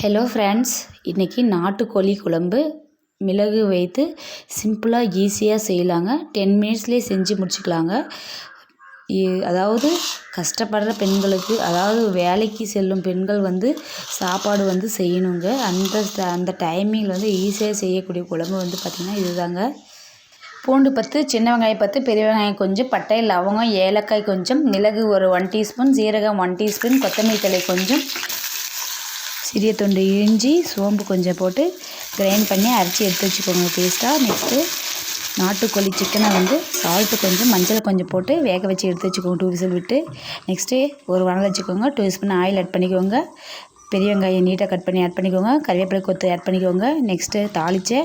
Hello friends இன்றைக்கி நாட்டுக்கோழி குழம்பு. மிளகு வைத்து சிம்பிளாக ஈஸியாக செய்யலாங்க. டென் மினிட்ஸ்லேயே செஞ்சு முடிச்சுக்கலாங்க. அதாவது கஷ்டப்படுற பெண்களுக்கு அதாவது வேலைக்கு செல்லும் பெண்கள் வந்து சாப்பாடு வந்து செய்யணுங்க. அந்த அந்த டைமிங்கில் வந்து ஈஸியாக செய்யக்கூடிய குழம்பு வந்து பார்த்திங்கன்னா இதுதாங்க. பூண்டு பத்து சின்ன வெங்காயம் பத்து பெரிய வெங்காயம் கொஞ்சம் பட்டை லவங்கம் ஏலக்காய் கொஞ்சம் மிளகு ஒரு ஒன் டீஸ்பூன் சீரகம் ஒன் டீஸ்பூன் கொத்தமல்லி தழை கொஞ்சம் சிறிய துண்டு இஞ்சி சோம்பு கொஞ்சம் போட்டு கிரைண்ட் பண்ணி அரைச்சி எடுத்து வச்சுக்கோங்க. பேஸ்ட்டாக நெக்ஸ்ட்டு நாட்டுக்கோழி சிக்கனை வந்து சால்ட்டு கொஞ்சம் மஞ்சள் கொஞ்சம் போட்டு வேக வச்சு எடுத்து வச்சுக்கோங்க. டூ விசில் விட்டு நெக்ஸ்ட்டு ஒரு வனல் வச்சுக்கோங்க. டூ ஸ்பூன் ஆயில் ஆட் பண்ணிக்கோங்க. பெரிய வெங்காயம் நீட்டாக கட் பண்ணி ஆட் பண்ணிக்கோங்க. கருவேப்பிலை கொத்து ஆட் பண்ணிக்கோங்க. நெக்ஸ்ட்டு தாளிச்ச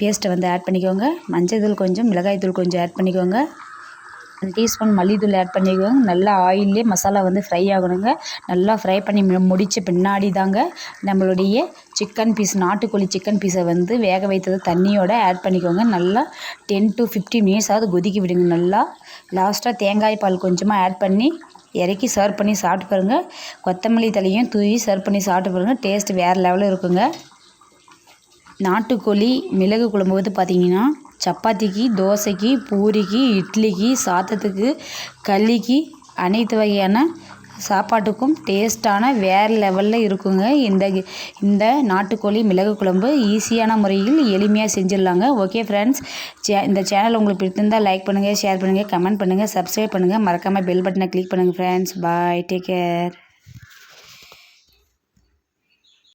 பேஸ்ட்டை வந்து ஆட் பண்ணிக்கோங்க. மஞ்சள் தூள் கொஞ்சம் மிளகாய் தூள் கொஞ்சம் ஆட் பண்ணிக்கோங்க. டீஸ்பூன் மல்லித்தூள் ஆட் பண்ணிக்கோங்க. நல்லா ஆயிலே மசாலா வந்து ஃப்ரை ஆகணுங்க. நல்லா ஃப்ரை பண்ணி மு- பின்னாடி தாங்க நம்மளுடைய சிக்கன் பீஸ் நாட்டுக்கோழி சிக்கன் பீஸை வந்து வேக வைத்தது தண்ணியோட ஆட் பண்ணிக்கோங்க. நல்லா டென் டு ஃபிஃப்டீன் மினிட்ஸாவது கொதிக்க விடுங்க. நல்லா லாஸ்ட்டாக தேங்காய் பால் கொஞ்சமாக ஆட் பண்ணி இறக்கி சர்வ் பண்ணி சாப்பிட்டு பாருங்கள் கொத்தமல்லி தலையும் தூவி சர்வ் பண்ணி சாப்பிட்டு பாருங்கள் டேஸ்ட் வேறு லெவலில் இருக்குங்க. நாட்டுக்கோழி மிளகு குழம்பு வந்து பார்த்தீங்கன்னா சப்பாத்திக்கு தோசைக்கு பூரிக்கு இட்லிக்கு சாதத்துக்கு களிக்கு அனைத்து வகையான சாப்பாட்டுக்கும் டேஸ்ட்டான வேறு லெவலில் இருக்குங்க. இந்த இந்த நாட்டுக்கோழி மிளகு குழம்பு ஈஸியான முறையில் எளிமையாக செஞ்சிடலாங்க. ஓகே ஃப்ரெண்ட்ஸ் சே இந்த சேனல் உங்களுக்கு பிடித்திருந்தால் லைக் பண்ணுங்கள் ஷேர் பண்ணுங்கள் கமெண்ட் பண்ணுங்கள் சப்ஸ்கிரைப் பண்ணுங்கள் மறக்காமல் பெல் பட்டனை கிளிக் பண்ணுங்கள் ஃப்ரெண்ட்ஸ் பாய் டேக் கேர்